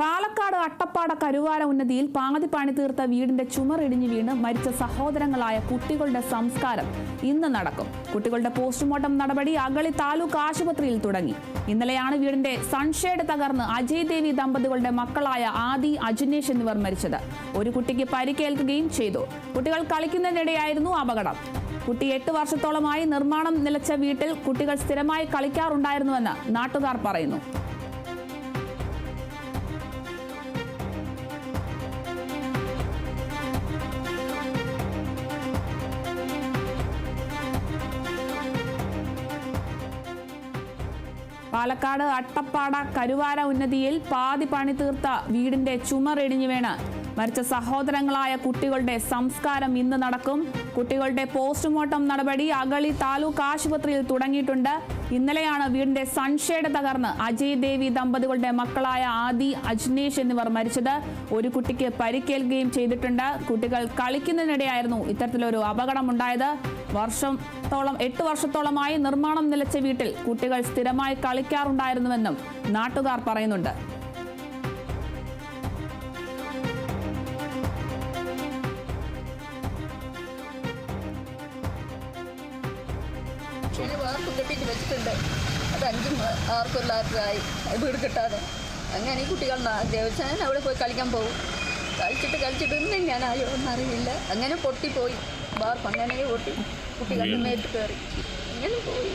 പാലക്കാട് അട്ടപ്പാട കരുവാര ഉന്നതിയിൽ പാതി പണി തീർത്ത വീടിന്റെ ചുമറിടിഞ്ഞു വീണ് മരിച്ച സഹോദരങ്ങളായ കുട്ടികളുടെ സംസ്കാരം ഇന്ന് നടക്കും. കുട്ടികളുടെ പോസ്റ്റ്മോർട്ടം നടപടി അഗളി താലൂക്ക് ആശുപത്രിയിൽ തുടങ്ങി. ഇന്നലെയാണ് വീടിന്റെ സൺഷേഡ് തകർന്ന് അജയ് ദേവി ദമ്പതികളുടെ മക്കളായ ആദി അജിനേഷ് എന്നിവർ മരിച്ചത്. ഒരു കുട്ടിക്ക് പരിക്കേൽക്കുകയും ചെയ്തു. കുട്ടികൾ കളിക്കുന്നതിനിടെയായിരുന്നു അപകടം. കുട്ടി എട്ട് വർഷത്തോളമായി നിർമ്മാണം നിലച്ച വീട്ടിൽ കുട്ടികൾ സ്ഥിരമായി കളിക്കാറുണ്ടായിരുന്നുവെന്ന് നാട്ടുകാർ പറയുന്നു. പാലക്കാട് അട്ടപ്പാട കരുവാര ഉന്നതിയിൽ പാതി പണി തീർത്ത വീടിന്റെ ചുമറിടിഞ്ഞു വീണ്. മരിച്ച സഹോദരങ്ങളായ കുട്ടികളുടെ സംസ്കാരം ഇന്ന് നടക്കും. കുട്ടികളുടെ പോസ്റ്റ്മോർട്ടം നടപടി അഗളി താലൂക്ക് ആശുപത്രിയിൽ തുടങ്ങിയിട്ടുണ്ട്. ഇന്നലെയാണ് വീടിന്റെ സൺഷേഡ് തകർന്ന് അജയ് ദേവി ദമ്പതികളുടെ മക്കളായ ആദി അജ്നേഷ് എന്നിവർ മരിച്ചത്. ഒരു കുട്ടിക്ക് പരിക്കേൽക്കുകയും ചെയ്തിട്ടുണ്ട്. കുട്ടികൾ കളിക്കുന്നതിനിടെയായിരുന്നു ഇത്തരത്തിലൊരു അപകടമുണ്ടായത്. വർഷത്തോളം എട്ട് വർഷത്തോളമായി നിർമ്മാണം നിലച്ച വീട്ടിൽ കുട്ടികൾ സ്ഥിരമായി കളിക്കാറുണ്ടായിരുന്നുവെന്നും നാട്ടുകാർ പറയുന്നുണ്ട്. കെട്ടിയിട്ട് വെച്ചിട്ടുണ്ട്. അത് അഞ്ചും ആർക്കും എല്ലാവർക്കുമായി വീട് കിട്ടാതെ. അങ്ങനെ ഈ കുട്ടികൾ ദേവസ്ഥാനം അവിടെ പോയി കളിക്കാൻ പോകും. കളിച്ചിട്ട് കളിച്ചിട്ട് ഒന്നും ഞാനായോ എന്നറിയില്ല. അങ്ങനെ പൊട്ടിപ്പോയി. വാർപ്പ് അങ്ങനെ പൊട്ടി. കുട്ടികളുടെ മേത്ത് കയറി. അങ്ങനെ പോയി.